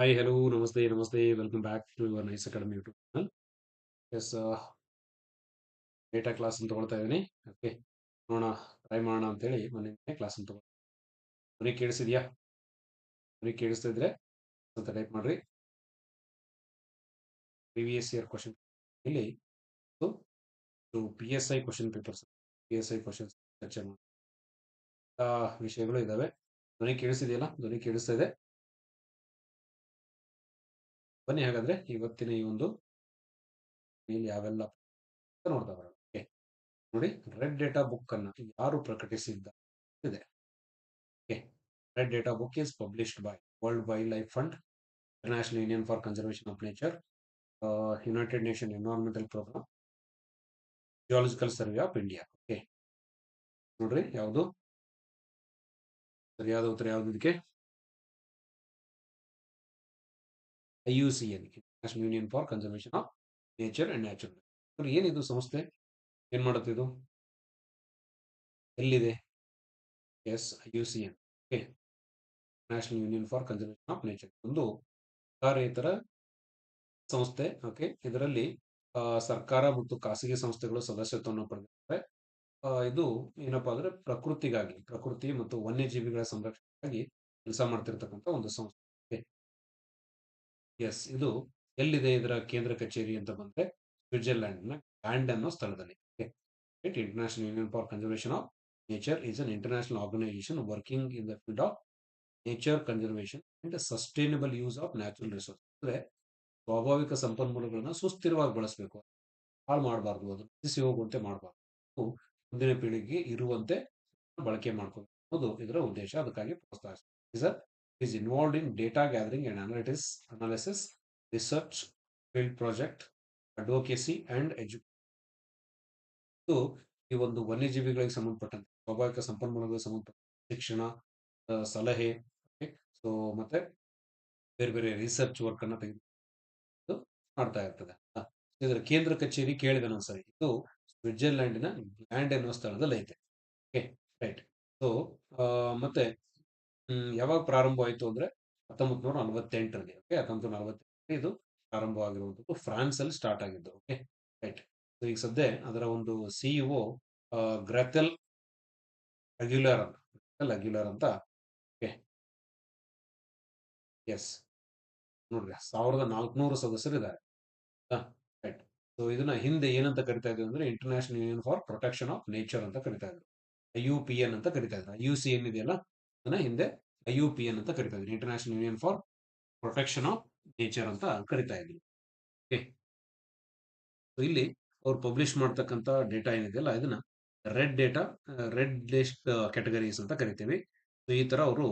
Hi, hello, ನಮಸ್ತೆ ನಮಸ್ತೆ welcome back to your nice Academy YouTube channel. ಎಸ್ data class ತಗೊಳ್ತಾ ಇದ್ದೀನಿ. ಓಕೆ ನೋಡೋಣ ಟ್ರೈ ಮಾಡೋಣ ಅಂತೇಳಿ ಮೊನ್ನೆ ಕ್ಲಾಸ್ ತೊಗೊಳ್ತೀನಿ ಮನೆ ಕೇಳಿಸಿದ್ಯಾ? ಮನೆ ಕೇಳಿಸ್ತಾ ಇದ್ರೆ ಅಂತ ಟೈಪ್ ಮಾಡ್ರಿ. ಪ್ರಿವಿಯಸ್ ಇಯರ್ ಕ್ವಶನ್ ಇಲ್ಲಿ P S I question papers P S I questions ಚರ್ಚೆ ಮಾಡಿ. ವಿಷಯಗಳು ಇದ್ದಾವೆ ಧ್ವನಿ ಕೇಳಿಸಿದೆಯಲ್ಲ? ಧ್ವನಿ ಕೇಳಿಸ್ತಾ ಇದೆ. ಬನ್ನಿ ಹಾಗಾದ್ರೆ ಇವತ್ತಿನ ಈ ಒಂದು ಯಾವೆಲ್ಲ ನೋಡ್ತಾ ಬರೋಣ. ನೋಡಿ ರೆಡ್ ಡೇಟಾ ಬುಕ್ ಅನ್ನ ಯಾರು ಪ್ರಕಟಿಸಿದ್ದ? ಇದೆ. Okay red data book is published by world wildlife fund international union for conservation of nature united nation environmental programme geological survey of India okay ನೋಡ್ರಿ, ಯಾವುದು? ಸರಿಯಾದ ಉತ್ತರ ಯಾವ್ದು ಇದಕ್ಕೆ? I national union for conservation of nature and natural ಏನಿದು ಸಂಸ್ಥೆ ಏನ್ ಇದು? ಎಲ್ಲಿದೆ? Yes IUCN okay. National union for conservation of nature. ಒಂದು ಸರ್ಕಾರೇತರ ಸಂಸ್ಥೆ, ಓಕೆ. ಇದರಲ್ಲಿ ಸರ್ಕಾರ ಮತ್ತು ಖಾಸಗಿ ಸಂಸ್ಥೆಗಳು ಸದಸ್ಯತ್ವವನ್ನು ಪಡೆದಿದ್ದಾರೆ. ಇದು ಏನಪ್ಪಾ ಅಂದ್ರೆ ಪ್ರಕೃತಿಗಾಗಿ, ಪ್ರಕೃತಿ ಮತ್ತು ವನ್ಯಜೀವಿಗಳ ಸಂರಕ್ಷಣೆಗಾಗಿ ಕೆಲಸ ಮಾಡ್ತಿರ್ತಕ್ಕಂಥ ಒಂದು ಸಂಸ್ಥೆ. ಎಸ್ ಇದು ಎಲ್ಲಿದೆ ಇದರ ಕೇಂದ್ರ ಕಚೇರಿ ಅಂತ ಬಂದ್ರೆ ಸ್ವಿಟ್ಜರ್ಲ್ಯಾಂಡ್ನ ಅನ್ನೋ ಸ್ಥಳದಲ್ಲಿ. International union for conservation of nature is an international organisation working in the field of nature conservation and sustainable use of natural resource ಅಂದ್ರೆ ಸ್ವಾಭಾವಿಕ ಸಂಪನ್ಮೂಲಗಳನ್ನ ಸುಸ್ಥಿರವಾಗಿ ಬಳಸಬೇಕು. ಹಾಳು ಮಾಡಬಾರ್ದು ಅದು ಬಿಸಿ ಹೋಗುವಂತೆ ಮಾಡಬಾರ್ದು. ಮುಂದಿನ ಪೀಳಿಗೆಗೆ ಇರುವಂತೆ ಬಳಕೆ ಮಾಡ್ಕೋಬೇಕು ಅನ್ನೋದು ಇದರ ಉದ್ದೇಶ. ಅದಕ್ಕಾಗಿ ಪ್ರೋತ್ಸಾಹಿಸಿದೆ is involved in data gathering and analytics, analysis, research, field project, advocacy and education. ಈ ಒಂದು ವನ್ಯಜೀವಿಗಳಿಗೆ ಸಂಬಂಧಪಟ್ಟಂತೆ ಸ್ವಾಭಾವಿಕ ಸಂಪನ್ಮೂಲಗಳಿಗೆ ಸಂಬಂಧಪಟ್ಟ ಶಿಕ್ಷಣ ಸಲಹೆ ಸೊ ಮತ್ತೆ ಬೇರೆ ಬೇರೆ ರಿಸರ್ಚ್ ವರ್ಕ್ ಅನ್ನ ತೆಗೆದು ಮಾಡ್ತಾ ಇರ್ತದೆ. ಇದರ ಕೇಂದ್ರ ಕಚೇರಿ ಕೇಳಿದ ಸರಿ. ಇದು ಸ್ವಿಟ್ಜರ್ಲ್ಯಾಂಡಿನ ಲ್ಯಾಂಡ್ ಎನ್ನುವ ಸ್ಥಳದಲ್ಲಿ ಐತೆ. ಓಕೆ ರೈಟ್ ಸೊ ಮತ್ತೆ ಯಾವಾಗ ಪ್ರಾರಂಭ ಆಯಿತು ಅಂದ್ರೆ ಹತ್ತೊಂಬತ್ತು ನೂರ ನಲವತ್ತೆಂಟರಲ್ಲಿ ಓಕೆ ಹತ್ತೊಂಬತ್ತು ನಲವತ್ತೆಂಟರಲ್ಲಿ ಇದು ಪ್ರಾರಂಭವಾಗಿರುವಂಥದ್ದು ಫ್ರಾನ್ಸ್ ಅಲ್ಲಿ ಸ್ಟಾರ್ಟ್ ಆಗಿದ್ದು ಓಕೆ ರೈಟ್ ಈಗ ಸದ್ಯ ಅದರ ಒಂದು ಸಿಇಒ ಗ್ರೆಥೆಲ್ ಅಗ್ಯುಲರ್ ಅಂತ ಗ್ರೆಥೆಲ್ ಅಗ್ಯುಲರ್ ಅಂತ ಓಕೆ ಎಸ್ ನೋಡ್ರಿ, ಸಾವಿರದ ನಾಲ್ಕುನೂರು ಸದಸ್ಯರು ಇದ್ದಾರೆ ರೈಟ್ ಸೊ ಇದನ್ನ ಹಿಂದೆ ಏನಂತ ಕರಿತಾ ಇದ್ದೀವಿ ಅಂದ್ರೆ international union for protection of nature ಅಂತ ಕರಿತಾ ಇದ್ರು. ಯು ಪಿ ಎನ್ ಅಂತ ಕರಿತಾ ಇದ್ರು. ಯು ಸಿ ಎನ್ ಇದೆಯಲ್ಲ? ಅದನ್ನ ಹಿಂದೆ ಐ ಯು ಪಿ ಎನ್ ಅಂತ ಕರಿತಾ ಇದ್ರು. International union for protection of nature ಅಂತ ಕರಿತಾ ಇದ್ರು. ಓಕೆ. ಇಲ್ಲಿ ಅವ್ರು ಪಬ್ಲಿಷ್ ಮಾಡ್ತಕ್ಕಂಥ ಡೇಟಾ ಏನಿದೆಯಲ್ಲ, ಇದನ್ನ red data red list categories ಅಂತ ಕರಿತೀವಿ. ಈ ತರ ಅವರು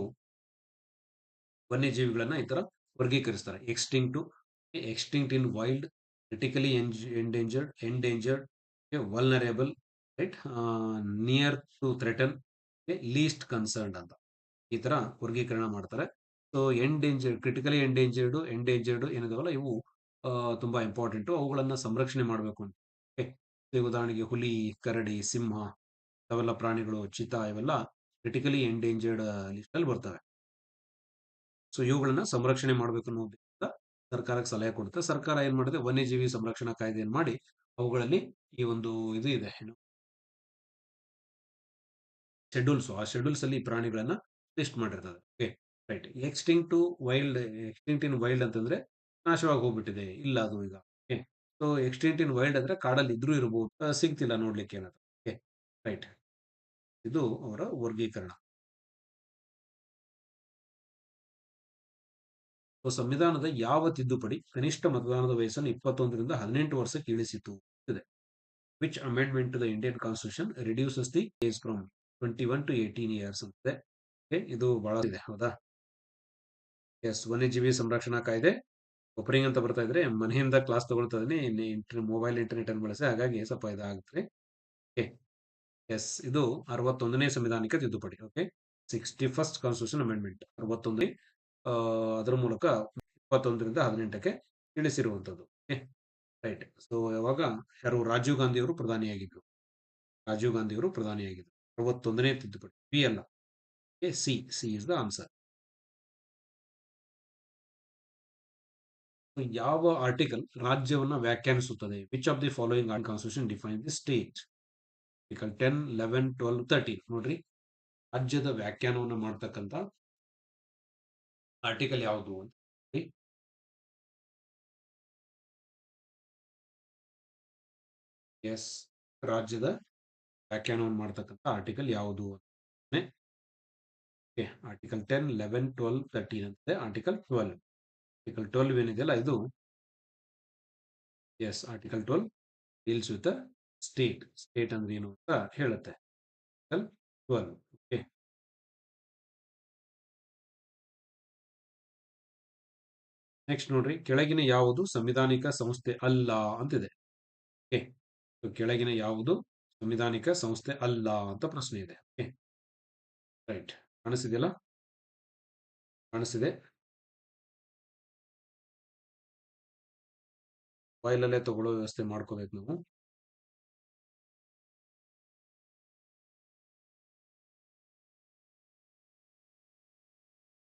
ವನ್ಯಜೀವಿಗಳನ್ನ ಈ ತರ ವರ್ಗೀಕರಿಸ್ತಾರೆ. Extinct extinct in wild critically endangered endangered vulnerable right near to threaten least concerned ಅಂತ. ಈ ತರ ವರ್ಗೀಕರಣ ಮಾಡ್ತಾರೆ. So endangered critically endangered endangered ಏನಿದಾವಲ್ಲ ಇವು ತುಂಬಾ ಇಂಪಾರ್ಟೆಂಟ್ ಅವುಗಳನ್ನ ಸಂರಕ್ಷಣೆ ಮಾಡಬೇಕು ಅಂತ. ಉದಾಹರಣೆಗೆ ಹುಲಿ, ಕರಡಿ, ಸಿಂಹ, ಅವೆಲ್ಲ ಪ್ರಾಣಿಗಳು, ಚಿತಾ ಇವೆಲ್ಲ ಕ್ರಿಟಿಕಲಿ ಎಂಡೇಂಜರ್ಡ್ ಲಿಸ್ಟ್ ಅಲ್ಲಿ ಬರ್ತವೆ. ಸೊ ಇವುಗಳನ್ನ ಸಂರಕ್ಷಣೆ ಮಾಡಬೇಕು ಅನ್ನೋದ್ರಿಂದ ಸರ್ಕಾರಕ್ಕೆ ಸಲಹೆ ಕೊಡುತ್ತೆ. ಸರ್ಕಾರ ಏನ್ ಮಾಡಿದೆ? ವನ್ಯಜೀವಿ ಸಂರಕ್ಷಣಾ ಕಾಯ್ದೆಯನ್ನು ಮಾಡಿ ಅವುಗಳಲ್ಲಿ ಈ ಒಂದು ಇದು ಇದೆ ಏನು? ಶೆಡ್ಯೂಲ್ಸ್ ಆ ಶೆಡ್ಯೂಲ್ಸ್ ಅಲ್ಲಿ ಪ್ರಾಣಿಗಳನ್ನ list ಮಾಡಿರ್ತದೆ okay right extinct to wild extinct in wild ಅಂತಂದ್ರೆ ನಾಶವಾಗಿ ಹೋಗ್ಬಿಟ್ಟಿದೆ, ಇಲ್ಲ ಅದು ಈಗ okay so extinct in wild ಅಂದ್ರೆ ಕಾಡಲ್ಲಿ ಇದ್ರೂ ಇರಬಹುದು ಸಿಗ್ತಿಲ್ಲ ನೋಡ್ಲಿಕ್ಕೆ ಏನಾದ್ರು. ಓಕೆ ರೈಟ್ ಇದು ಅವರ ವರ್ಗೀಕರಣ. ಸಂವಿಧಾನದ ಯಾವ ತಿದ್ದುಪಡಿ ಕನಿಷ್ಠ ಮತದಾನದ ವಯಸ್ಸನ್ನು ಇಪ್ಪತ್ತೊಂದರಿಂದ ಹದಿನೆಂಟು ವರ್ಷಕ್ಕೆ ಇಳಿಸಿತು ಇದೆ. Which amendment to the Indian constitution reduces the age from twenty one to eighteen years ಅಂತಿದೆ. ಇದು ಬಹಳ ಇದೆ, ಹೌದಾ? ಎಸ್ ವನ್ಯಜೀವಿ ಸಂರಕ್ಷಣಾ ಕಾಯ್ದೆ ಒಪರಿಂಗ್ ಅಂತ ಬರ್ತಾ ಇದ್ರೆ ಮನೆಯಿಂದ ಕ್ಲಾಸ್ ತಗೊಳ್ತಾ ಇದೀನಿ ಮೊಬೈಲ್ ಇಂಟರ್ನೆಟ್ ಅನ್ನು ಬಳಸಿ, ಹಾಗಾಗಿ ಸ್ವಲ್ಪ ಇದಾಗುತ್ತೆ. ಎಸ್ ಇದು ಅರವತ್ತೊಂದನೇ ಸಂವಿಧಾನಿಕ ತಿದ್ದುಪಡಿ okay sixty first constitution amendment ಅರವತ್ತೊಂದು ಅದರ ಮೂಲಕ ಇಪ್ಪತ್ತೊಂದರಿಂದ ಹದಿನೆಂಟಕ್ಕೆ ಓಕೆ ರೈಟ್ ಸೊ ಯಾವಾಗ? ಯಾರು? ರಾಜೀವ್ ಗಾಂಧಿ ಅವರು ಪ್ರಧಾನಿಯಾಗಿದ್ರು. ರಾಜೀವ್ ಗಾಂಧಿ ಅವರು ಪ್ರಧಾನಿಯಾಗಿದ್ರು. ಅರವತ್ತೊಂದನೇ ತಿದ್ದುಪಡಿ ಪಿ ಅಲ್ಲ ಸಿ ಸಿ ಇಸ್ the ಯಾವ ಆರ್ಟಿಕಲ್ ರಾಜ್ಯವನ್ನ ವ್ಯಾಖ್ಯಾನಿಸುತ್ತದೆ? Which of the following constitution define the state article ten eleven twelve thirteen ನೋಡ್ರಿ. ರಾಜ್ಯದ ವ್ಯಾಖ್ಯಾನವನ್ನು ಮಾಡ್ತಕ್ಕಂಥ ಆರ್ಟಿಕಲ್ ಯಾವುದು ಅಂತ ಎಸ್ ರಾಜ್ಯದ ವ್ಯಾಖ್ಯಾನವನ್ನು ಮಾಡ್ತಕ್ಕಂಥ ಆರ್ಟಿಕಲ್ ಯಾವುದು article ten eleven twelve thirteen ಅಂತಿದೆ. ಆರ್ಟಿಕಲ್ ಟ್ವೆಲ್ವ್ ಆರ್ಟಿಕಲ್ ಟ್ವೆಲ್ವ್ ಏನಿದೆಯಲ್ಲ, ಇದು yes article twelve deals with state state ಅಂದ್ರೆ ಏನು ಅಂತ ಹೇಳುತ್ತೆ. ಟ್ವೆಲ್ವ್ ಓಕೆ ನೆಕ್ಸ್ಟ್ ನೋಡ್ರಿ, ಕೆಳಗಿನ ಯಾವುದು ಸಂವಿಧಾನಿಕ ಸಂಸ್ಥೆ ಅಲ್ಲ ಅಂತಿದೆ. ಓಕೆ ಕೆಳಗಿನ ಯಾವುದು ಸಂವಿಧಾನಿಕ ಸಂಸ್ಥೆ ಅಲ್ಲ ಅಂತ ಪ್ರಶ್ನೆ ಇದೆ. ಓಕೆ ರೈಟ್ ಕಾಣಿಸಿದೆಯಲ್ಲ ಕಾಣಿಸಿದೆ ಫೈಲಲ್ಲೇ ತಗೊಳ್ಳೋ ವ್ಯವಸ್ಥೆ ಮಾಡ್ಕೋಬೇಕು ನಾವು.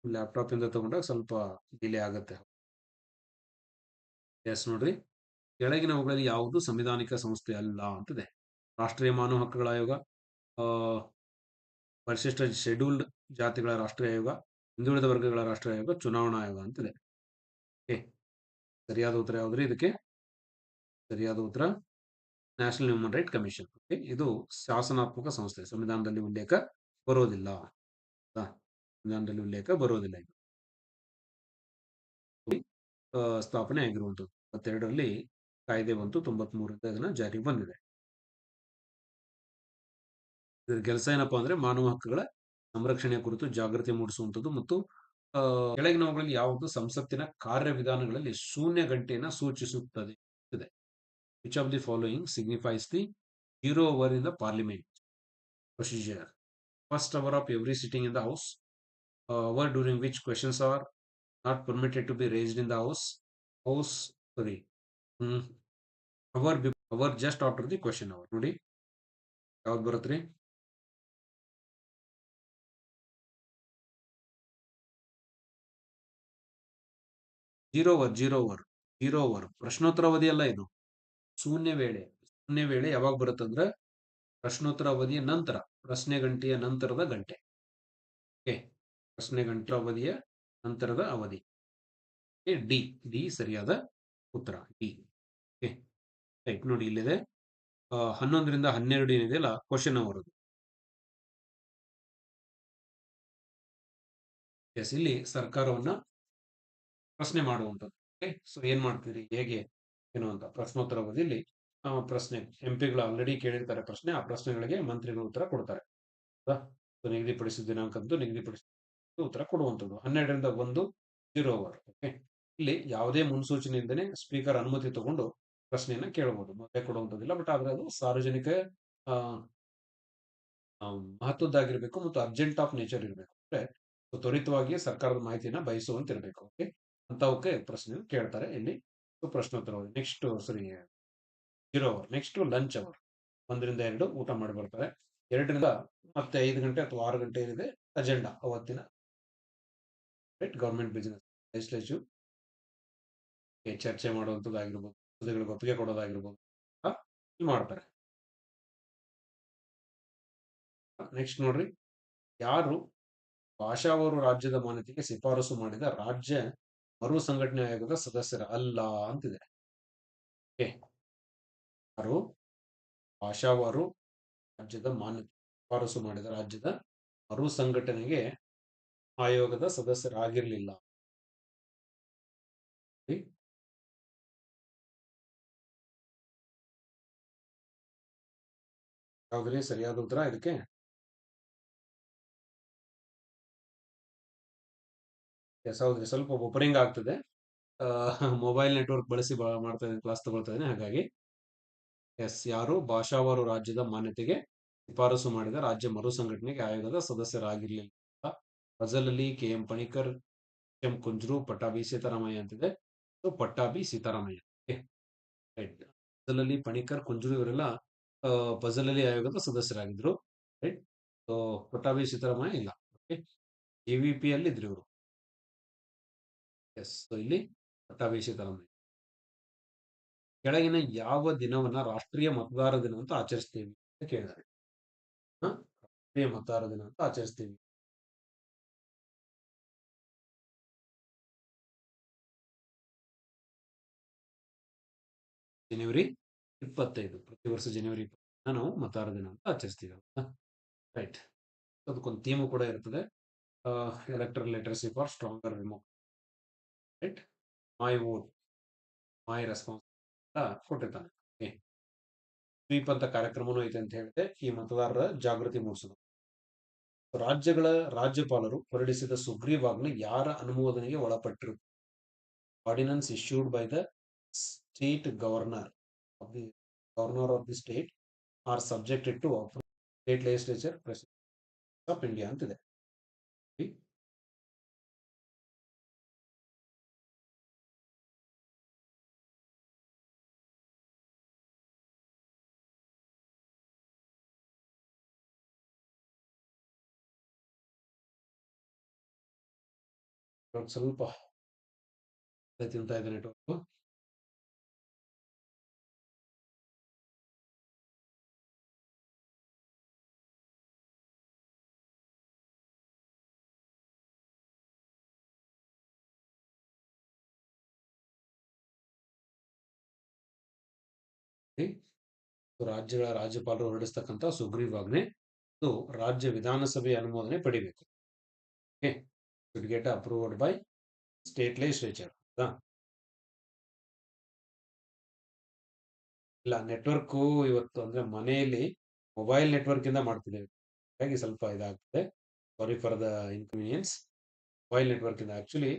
ಲ್ಯಾಪ್ಟಾಪ್ ಇಂದ ತಗೊಂಡಾಗ ಸ್ವಲ್ಪ ಡಿಲೇ ಆಗುತ್ತೆ. ಎಸ್ ನೋಡ್ರಿ. ಕೆಳಗಿನವುಗಳಲ್ಲಿ ಯಾವುದು ಸಂವಿಧಾನಿಕ ಸಂಸ್ಥೆ ಅಲ್ಲ ಅಂತಿದೆ. ರಾಷ್ಟ್ರೀಯ ಮಾನವ ಹಕ್ಕುಗಳ ಆಯೋಗ ಪರಿಶಿಷ್ಟ ಶೆಡ್ಯೂಲ್ಡ್ ಜಾತಿಗಳ ರಾಷ್ಟ್ರೀಯ ಆಯೋಗ, ಹಿಂದುಳಿದ ವರ್ಗಗಳ ರಾಷ್ಟ್ರೀಯ ಆಯೋಗ, ಚುನಾವಣಾ ಆಯೋಗ ಅಂತಿದೆ. ಓಕೆ. ಸರಿಯಾದ ಉತ್ತರ ಯಾವ್ದ್ರಿ ಇದಕ್ಕೆ? ಸರಿಯಾದ ಉತ್ತರ national human right commission okay, ಇದು ಶಾಸನಾತ್ಮಕ ಸಂಸ್ಥೆ, ಸಂವಿಧಾನದಲ್ಲಿ ಉಲ್ಲೇಖ ಬರೋದಿಲ್ಲ. ಸಂವಿಧಾನದಲ್ಲಿ ಉಲ್ಲೇಖ ಬರೋದಿಲ್ಲ ಇದು. ಸ್ಥಾಪನೆ ಆಗಿರುವಂಥದ್ದು. ಇಪ್ಪತ್ತೆರಡರಲ್ಲಿ ಕಾಯ್ದೆ ಬಂತು ತೊಂಬತ್ ಮೂರರಿಂದ ಇದನ್ನ ಜಾರಿಗೆ ಬಂದಿದೆ. ಇದರ ಕೆಲಸ ಏನಪ್ಪಾ ಅಂದ್ರೆ ಮಾನವ ಹಕ್ಕುಗಳ ಸಂರಕ್ಷಣೆಯ ಕುರಿತು ಜಾಗೃತಿ ಮೂಡಿಸುವಂಥದ್ದು ಮತ್ತು ಕೆಳಗಿನವುಗಳಲ್ಲಿ ಯಾವುದು ಸಂಸತ್ತಿನ ಕಾರ್ಯವಿಧಾನಗಳಲ್ಲಿ ಶೂನ್ಯ ಗಂಟೆಯನ್ನು ಸೂಚಿಸುತ್ತದೆ. Which of the following signifies the zero hour in the parliament procedure first hour of every sitting in the house hour during which questions are not permitted to be raised in the house house sorry hour hour just after the question hour ನೋಡಿ. ಯಾವ್ದು ಬರುತ್ತ್ರಿ zero hour zero hour zero hour ಪ್ರಶ್ನೋತ್ತರ ಅವಧಿ ಅಲ್ಲ ಇದು. ಶೂನ್ಯ ವೇಳೆ ಶೂನ್ಯ ವೇಳೆ ಯಾವಾಗ ಬರುತ್ತಂದ್ರೆ ಪ್ರಶ್ನೋತ್ತರ ಅವಧಿಯ ನಂತರ, ಪ್ರಶ್ನೆ ಗಂಟೆಯ ನಂತರದ ಗಂಟೆ. ಓಕೆ, ಪ್ರಶ್ನೆ ಗಂಟೆ ಅವಧಿಯ ನಂತರದ ಅವಧಿ. ಡಿ ಡಿ ಸರಿಯಾದ ಉತ್ತರ, ಡಿ. ಓಕೆ ರೈಟ್ ನೋಡಿ ಇಲ್ಲಿದೆ. ಹನ್ನೊಂದರಿಂದ ಹನ್ನೆರಡು ಏನಿದೆಯಲ್ಲ ಕ್ವಶನ್ ಅವರದು. ಎಸ್ ಇಲ್ಲಿ ಸರ್ಕಾರವನ್ನ ಪ್ರಶ್ನೆ ಮಾಡುವಂಥದ್ದು. ಓಕೆ ಸೊ ಏನ್ ಮಾಡ್ತೀರಿ? ಹೇಗೆ? ಏನು ಅಂತ ಪ್ರಶ್ನೋತ್ತರ ಅವಧಿಯಲ್ಲಿ ಪ್ರಶ್ನೆ ಎಂ ಪಿಗಳು ಆಲ್ರೆಡಿ ಕೇಳಿರ್ತಾರೆ ಪ್ರಶ್ನೆ, ಆ ಪ್ರಶ್ನೆಗಳಿಗೆ ಮಂತ್ರಿಗಳು ಉತ್ತರ ಕೊಡ್ತಾರೆ. ನಿಗದಿಪಡಿಸಿದ ದಿನಾಂಕದ್ದು ನಿಗದಿಪಡಿಸಿದ ಉತ್ತರ ಕೊಡುವಂಥದ್ದು. ಹನ್ನೆರಡರಿಂದ ಒಂದು ಜೀರೋ ಅವರ್ ಓಕೆ ಇಲ್ಲಿ ಯಾವುದೇ ಮುನ್ಸೂಚನೆಯಿಂದನೇ ಸ್ಪೀಕರ್ ಅನುಮತಿ ತಗೊಂಡು ಪ್ರಶ್ನೆಯನ್ನ ಕೇಳಬಹುದು ಮತ್ತೆ ಕೊಡುವಂಥದ್ದಿಲ್ಲ. ಬಟ್ ಆದ್ರೆ ಅದು ಸಾರ್ವಜನಿಕ ಮಹತ್ವದ್ದಾಗಿರ್ಬೇಕು ಮತ್ತು ಅರ್ಜೆಂಟ್ ಆಫ್ ನೇಚರ್ ಇರಬೇಕು. ಅಂದ್ರೆ ತ್ವರಿತವಾಗಿ ಸರ್ಕಾರದ ಮಾಹಿತಿಯನ್ನ ಬಯಸುವಂತಿರಬೇಕು. ಓಕೆ ಅಂತವಕ್ಕೆ ಪ್ರಶ್ನೆ ಕೇಳ್ತಾರೆ. ಇಲ್ಲಿ ಪ್ರಶ್ನೋತ್ತರ ನೆಕ್ಸ್ಟ್ ಸರಿ. Zero hour next lunch hour ಒಂದರಿಂದ ಎರಡು ಊಟ ಮಾಡಿ ಬರ್ತಾರೆ. ಎರಡರಿಂದ ಮತ್ತೆ ಐದು ಗಂಟೆ ಅಥವಾ ಆರು ಗಂಟೆ ಏನಿದೆ ಅಜೆಂಡಾ ಅವತ್ತಿನ. ರೈಟ್ ಗೌರ್ಮೆಂಟ್ ಬಿಸ್ನೆಸ್ ಲೆಜಿಸ್ಲೇಟಿವ್ ಚರ್ಚೆ ಮಾಡುವಂಥದ್ದಾಗಿರ್ಬೋದು ಹುದ್ದೆಗಳಿಗೆ ಒಪ್ಪಿಗೆ ಕೊಡೋದಾಗಿರ್ಬೋದು. ಮಾಡ್ತಾರೆ. ನೆಕ್ಸ್ಟ್ ನೋಡ್ರಿ. ಯಾರು ಭಾಷಾವರು ರಾಜ್ಯದ ಮಾನ್ಯತೆಗೆ ಶಿಫಾರಸು ಮಾಡಿದ ರಾಜ್ಯ ಮರು ಸಂಘಟನೆ ಆಯೋಗದ ಸದಸ್ಯರ ಅಲ್ಲ ಅಂತಿದೆ. ಯಾರು? ಭಾಷಾವಾರು ರಾಜ್ಯದ ಮಾನ್ಯತೆ ಶಿಫಾರಸು ಮಾಡಿದ ರಾಜ್ಯದ ಮರು ಸಂಘಟನೆಗೆ ಆಯೋಗದ ಸದಸ್ಯರಾಗಿರ್ಲಿಲ್ಲ. ಯಾವುದೇ ಸರಿಯಾದ ಉತ್ತರ ಇದಕ್ಕೆ? ಎಸ್ ಹೌದ್ರಿ ಸ್ವಲ್ಪ ಒಪರಿಂಗ್ ಆಗ್ತದೆ. ಮೊಬೈಲ್ ನೆಟ್ವರ್ಕ್ ಬಳಸಿ ಮಾಡ್ತಾ ಇದ್ದೀನಿ ಕ್ಲಾಸ್ ತಗೊಳ್ತಾ ಇದ್ದೀನಿ. ಹಾಗಾಗಿ ಎಸ್ ಯಾರು ಭಾಷಾವಾರು ರಾಜ್ಯದ ಮಾನ್ಯತೆಗೆ ಶಿಫಾರಸು ಮಾಡಿದ ರಾಜ್ಯ ಮರು ಸಂಘಟನೆಗೆ ಆಯೋಗದ ಸದಸ್ಯರಾಗಿರ್ಲಿಲ್ಲ. Fazal Ali K M Panikkar M Kunzru, Pattabhi Sitaramayya ಅಂತಿದೆ. ಪಟ್ಟಾಭಿ ಸೀತಾರಾಮಯ್ಯ. ರೈಟ್ ಅಲಿ ಪಣಿಕರ್, ಕುಂಜ್ರು ಇವರೆಲ್ಲ ಫಜಲಲ್ಲಿ ಆಯೋಗದ ಸದಸ್ಯರಾಗಿದ್ರು. ರೈಟ್ ಪಟ್ಟಾಭಿ ಸೀತಾರಾಮಯ್ಯ ಇಲ್ಲ. ಓಕೆ ಎ ವಿ ಪಿ ಅಲ್ಲಿ ಇದ್ರು ಇವರು. ಎಸ್ ಇಲ್ಲಿ ಪಟ್ಟಾಭಿಷೇಕ ಕೆಳಗಿನ ಯಾವ ದಿನವನ್ನ ರಾಷ್ಟ್ರೀಯ ಮತದಾರ ದಿನ ಅಂತ ಆಚರಿಸ್ತೀವಿ ಅಂತ ಕೇಳಿದ್ದಾರೆ? ರಾಷ್ಟ್ರೀಯ ಮತದಾರ ದಿನ ಅಂತ ಆಚರಿಸ್ತೀವಿ. ಜನವರಿ ಇಪ್ಪತ್ತೈದು, ಪ್ರತಿ ವರ್ಷ ಜನವರಿ ಇಪ್ಪತ್ತೈದನ್ನ ನಾವು ಮತದಾರ ದಿನ ಅಂತ ಆಚರಿಸ್ತೀವಿ ರೈಟ್. ಅದಕ್ಕೊಂದು ಥೀಮು ಕೂಡ ಇರ್ತದೆ. Electoral literacy for stronger remote right my own my response ಕೊಟ್ಟಿರ್ತಾನೆ. ಓಕೆ ಸ್ವೀಪ್ ಅಂತ ಕಾರ್ಯಕ್ರಮನೂ ಐತೆ ಅಂತ ಹೇಳಿದೆ ಈ ಮತದಾರರ ಜಾಗೃತಿ ಮೂಡಿಸೋದು. ರಾಜ್ಯಗಳ ರಾಜ್ಯಪಾಲರು ಹೊರಡಿಸಿದ ಸುಗ್ರೀವಾಜ್ಞೆ ಯಾರ ಅನುಮೋದನೆಗೆ ಒಳಪಟ್ಟರು? Ordinance issued by the state governor of the governor of the state are subjected to state legislature president of India ಅಂತಿದೆ. ಸ್ವಲ್ಪ ತಿಂತಾ ಇದೆ ಟೋಪು ರಾಜ್ಯಗಳ ರಾಜ್ಯಪಾಲರು ಹೊರಡಿಸ್ತಕ್ಕಂಥ ಸುಗ್ರೀವಾಜ್ಞೆ. ರಾಜ್ಯ ವಿಧಾನಸಭೆ ಅನುಮೋದನೆ ಪಡಿಬೇಕು. Okay get approved by state legislature ಇಲ್ಲ ನೆಟ್ವರ್ಕು ಇವತ್ತು ಅಂದ್ರೆ ಮನೆಯಲ್ಲಿ ಮೊಬೈಲ್ ನೆಟ್ವರ್ಕ್ ಇಂದ ಮಾಡ್ತಿದ್ದೇವೆ. ಹಾಗಾಗಿ ಸ್ವಲ್ಪ ಇದಾಗ್ತದೆ. Sorry for the inconvenience mobile network ಇಂದ ಆಕ್ಚುಲಿ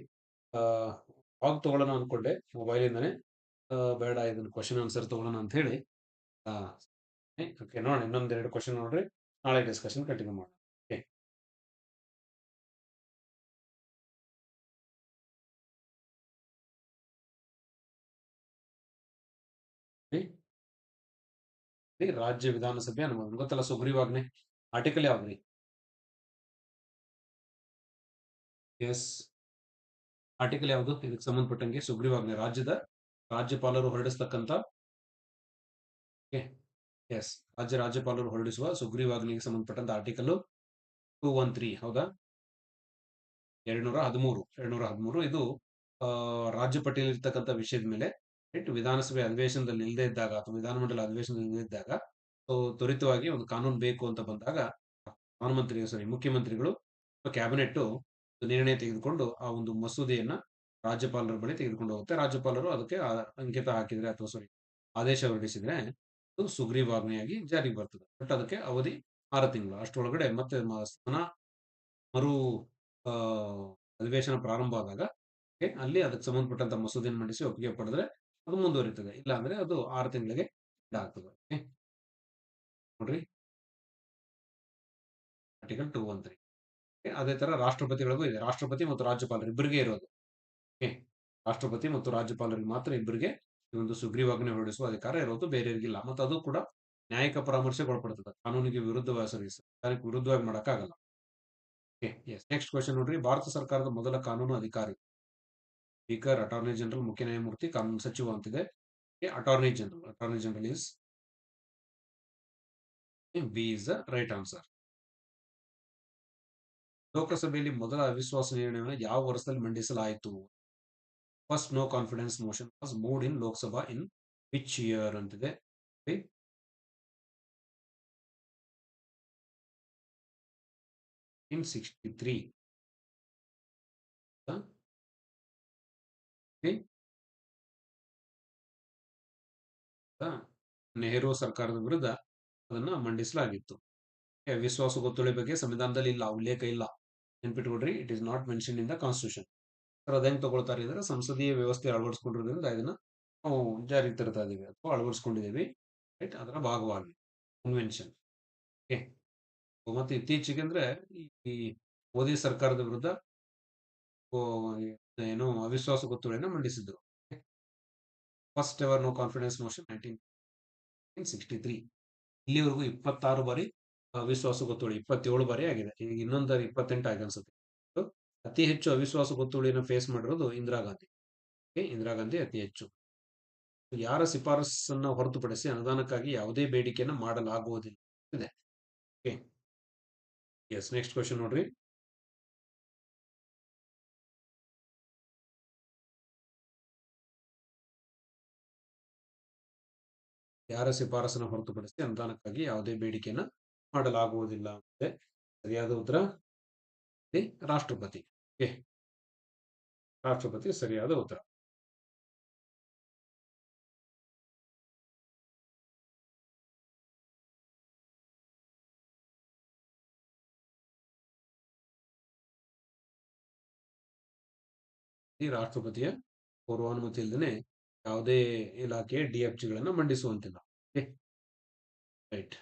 ವಾಗ್ ತಗೊಳ್ಳೋಣ ಅನ್ಕೊಂಡೆ. ಮೊಬೈಲ್ ಇಂದಾನೆ ಬೇಡ, ಇದನ್ನ ಕ್ವಶನ್ ಆನ್ಸರ್ ತಗೊಳ್ಳೋಣ ಅಂತ ಹೇಳಿ. ಓಕೆ ನೋಡೋಣ. ಇನ್ನೊಂದ್ ಎರಡು ಕ್ವಶನ್ ನೋಡ್ರಿ. ನಾಳೆ ಡಿಸ್ಕಷನ್ ಕಂಟಿನ್ಯೂ ಮಾಡೋಣ. ರಾಜ್ಯ ವಿಧಾನಸಭೆ ಅನುಮೋದನೆ. ಗೊತ್ತಲ್ಲ ಸುಗ್ರೀವಾಜ್ಞೆ ಆರ್ಟಿಕಲ್ ಯಾವ್ದ್ರಿ? ಎಸ್ ಆರ್ಟಿಕಲ್ ಯಾವುದು? ಇದಕ್ಕೆ ಸಂಬಂಧಪಟ್ಟಂಗೆ ಸುಗ್ರೀವಾಜ್ಞೆ ರಾಜ್ಯದ ರಾಜ್ಯಪಾಲರು ಹೊರಡಿಸ್ತಕ್ಕಂಥ ಎಸ್ ರಾಜ್ಯ ರಾಜ್ಯಪಾಲರು ಹೊರಡಿಸುವ ಸುಗ್ರೀವಾಜ್ಞೆಗೆ ಸಂಬಂಧಪಟ್ಟಂತ ಆರ್ಟಿಕಲ್ ಟೂ ಒನ್ ತ್ರೀ ಹೌದಾ? ಎರಡ್ನೂರ ಹದಿಮೂರು ಎರಡ್ನೂರ ಹದಿಮೂರು. ಇದು, ಆ ಪಟ್ಟಿಯಲ್ಲಿ ಇರ್ತಕ್ಕಂಥ ವಿಷಯದ ಮೇಲೆ ರೈಟ್ ವಿಧಾನಸಭೆ ಅಧಿವೇಶನದಲ್ಲಿ ಇಲ್ಲದೆ ಇದ್ದಾಗ ಅಥವಾ ವಿಧಾನಮಂಡಲ ಅಧಿವೇಶನದಲ್ಲಿ ಇಲ್ಲದೆ ಇದ್ದಾಗ ತ್ವರಿತವಾಗಿ ಒಂದು ಕಾನೂನು ಬೇಕು ಅಂತ ಬಂದಾಗ ಪ್ರಧಾನಮಂತ್ರಿ ಸಾರಿ ಮುಖ್ಯಮಂತ್ರಿಗಳು ಕ್ಯಾಬಿನೆಟ್ ನಿರ್ಣಯ ತೆಗೆದುಕೊಂಡು ಆ ಒಂದು ಮಸೂದೆಯನ್ನ ರಾಜ್ಯಪಾಲರ ಬಳಿ ತೆಗೆದುಕೊಂಡು ಹೋಗುತ್ತೆ. ರಾಜ್ಯಪಾಲರು ಅದಕ್ಕೆ ಅಂಕಿತ ಹಾಕಿದ್ರೆ ಅಥವಾ ಸಾರಿ ಆದೇಶ ಹೊರಡಿಸಿದ್ರೆ ಅದು ಸುಗ್ರೀವಾಜ್ಞೆಯಾಗಿ ಜಾರಿಗೆ ಬರ್ತದೆ. ಬಟ್ ಅದಕ್ಕೆ ಅವಧಿ ಆರು ತಿಂಗಳು. ಅಷ್ಟರೊಳಗಡೆ ಮತ್ತೆ ಸ್ಥಾನ ಮರು ಅಧಿವೇಶನ ಪ್ರಾರಂಭ ಆದಾಗ ಅಲ್ಲಿ ಅದಕ್ಕೆ ಸಂಬಂಧಪಟ್ಟಂತ ಮಸೂದೆಯನ್ನು ಮಂಡಿಸಿ ಒಪ್ಪಿಗೆ ಪಡೆದ್ರೆ ಅದು ಮುಂದುವರಿತದೆ. ಇಲ್ಲ ಅಂದ್ರೆ ಅದು ಆರು ತಿಂಗಳಿಗೆ ಆಗ್ತದೆ ನೋಡ್ರಿ. ಆರ್ಟಿಕಲ್ ಟೂ ಒನ್ ತ್ರೀ ಅದೇ ತರ ರಾಷ್ಟ್ರಪತಿಗಳಿಗೂ ಇದೆ. ರಾಷ್ಟ್ರಪತಿ ಮತ್ತು ರಾಜ್ಯಪಾಲರು ಇಬ್ಬರಿಗೆ ಇರೋದು. ರಾಷ್ಟ್ರಪತಿ ಮತ್ತು ರಾಜ್ಯಪಾಲರಿಗೆ ಮಾತ್ರ ಇಬ್ಬರಿಗೆ ಈ ಒಂದು ಸುಗ್ರೀವಾಜ್ಞೆ ಹೊರಡಿಸುವ ಅಧಿಕಾರ ಇರೋದು. ಬೇರೆಯವರಿಗಿಲ್ಲ. ಮತ್ತು ಅದು ಕೂಡ ನ್ಯಾಯಿಕ ಪರಾಮರ್ಶೆಗೆ ಒಳಪಡ್ತದೆ ಕಾನೂನಿಗೆ ವಿರುದ್ಧವಾಗಿ ಸರ್ಕಾರಕ್ಕೆ ವಿರುದ್ಧವಾಗಿ ಮಾಡೋಕ್ಕಾಗಲ್ಲ. ಎಸ್ ನೆಕ್ಸ್ಟ್ ಕ್ವಶನ್ ನೋಡ್ರಿ. ಭಾರತ ಸರ್ಕಾರದ ಮೊದಲ ಕಾನೂನು ಅಧಿಕಾರಿ. ಸ್ಪೀಕರ್, ಅಟಾರ್ನಿ ಜನರಲ್, ಮುಖ್ಯ ನ್ಯಾಯಮೂರ್ತಿ ಕಾನೂನು ಸಚಿವ ಅಂತಿದೆ. Attorney general attorney general is B is the right answer ಲೋಕಸಭೆಯಲ್ಲಿ ಮೊದಲ ಅವಿಶ್ವಾಸ ನಿರ್ಣಯವನ್ನು ಯಾವ ವರ್ಷದಲ್ಲಿ ಮಂಡಿಸಲಾಯಿತು? First no confidence motion was moved in Lok Sabha in which year ಅಂತಿದೆ. ಇನ್ ಸಿಕ್ಸ್ಟಿ ತ್ರೀ ನೆಹರು ಸರ್ಕಾರದ ವಿರುದ್ಧ ಅದನ್ನ ಮಂಡಿಸಲಾಗಿತ್ತು. ವಿಶ್ವಾಸ ಗೊತ್ತುಳಿ ಬಗ್ಗೆ ಸಂವಿಧಾನದಲ್ಲಿ ಇಲ್ಲ, ಉಲ್ಲೇಖ ಇಲ್ಲ ನೆನ್ಪಿಟ್ಕೊಡ್ರಿ it is not mention in the constitution sir, ಅದೇನು ತಗೊಳ್ತಾರೆ ಅಂದ್ರೆ ಸಂಸದೀಯ ವ್ಯವಸ್ಥೆ ಅಳವಡಿಸ್ಕೊಂಡಿರೋದ್ರಿಂದ ಇದನ್ನ ನಾವು ಜಾರಿಗೆ ತರ್ತಾ ಇದೀವಿ ಅಥವಾ ಅಳವಡಿಸ್ಕೊಂಡಿದ್ದೀವಿ ರೈಟ್ ಅದರ ಭಾಗವಾಗಿ. ಕನ್ವೆನ್ಷನ್ ಓಕೆ ಮತ್ತೆ ಇತ್ತೀಚೆಗೆ ಅಂದ್ರೆ ಈ ಮೋದಿ ಸರ್ಕಾರದ ವಿರುದ್ಧ ಏನು ಅವಿಶ್ವಾಸ ಗೊತ್ತುವಳಿನ ಮಂಡಿಸಿದ್ರು first ever no confidence motion nineteen sixty three ಇಲ್ಲಿವರೆಗೂ ಇಪ್ಪತ್ತಾರು ಬಾರಿ ಅವಿಶ್ವಾಸ ಗೊತ್ತುವಳಿ ಇಪ್ಪತ್ತೇಳು ಬಾರಿ ಆಗಿದೆ ಈಗ ಇನ್ನೊಂದು ಇಪ್ಪತ್ತೆಂಟು ಆಗಿ ಅನ್ಸುತ್ತೆ ಅತಿ ಹೆಚ್ಚು ಅವಿಶ್ವಾಸ ಗೊತ್ತುವಳಿನ ಫೇಸ್ ಮಾಡಿರೋದು ಇಂದಿರಾ ಗಾಂಧಿ ಇಂದಿರಾ ಗಾಂಧಿ ಅತಿ ಹೆಚ್ಚು. ಯಾರ ಶಿಫಾರಸನ್ನ ಹೊರತುಪಡಿಸಿ ಅನುದಾನಕ್ಕಾಗಿ ಯಾವುದೇ ಬೇಡಿಕೆಯನ್ನ ಮಾಡಲಾಗುವುದಿಲ್ಲ ಇದೆ. ಎಸ್ ನೆಕ್ಸ್ಟ್ ಕ್ವಶನ್ ನೋಡ್ರಿ. ಯಾರ ಶಿಫಾರಸನ್ನ ಹೊರತುಪಡಿಸಿ ಅನುದಾನಕ್ಕಾಗಿ ಯಾವುದೇ ಬೇಡಿಕೆಯನ್ನ ಮಾಡಲಾಗುವುದಿಲ್ಲ ಅಂತಿದೆ. ಸರಿಯಾದ ಉತ್ತರ ರಾಷ್ಟ್ರಪತಿ. ರಾಷ್ಟ್ರಪತಿ ಸರಿಯಾದ ಉತ್ತರ. ರಾಷ್ಟ್ರಪತಿಯ ಪೂರ್ವಾನುಮತಿ ಇಲ್ದೇನೆ ಯಾವುದೇ ಇಲಾಖೆಯ ಜಿಗಳನ್ನು ಮಂಡಿಸುವಂತಿಲ್ಲ. ರೈಟ್.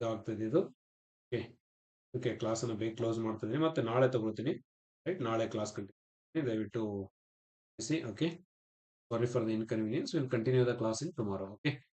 ಇದಾಗ್ತದೆ ಇದು. ಓಕೆ. ಓಕೆ ಕ್ಲಾಸನ್ನು ಬೇಗ ಕ್ಲೋಸ್ ಮಾಡ್ತಾ ಇದೀನಿ. ಮತ್ತೆ ನಾಳೆ ತಗೊಳ್ತೀನಿ. ರೈಟ್, ನಾಳೆ ಕ್ಲಾಸ್ ಕಂಟಿನ್ಯೂ ದಯವಿಟ್ಟು see okay. Sorry for the inconvenience. Will continue the class in tomorrow. Okay.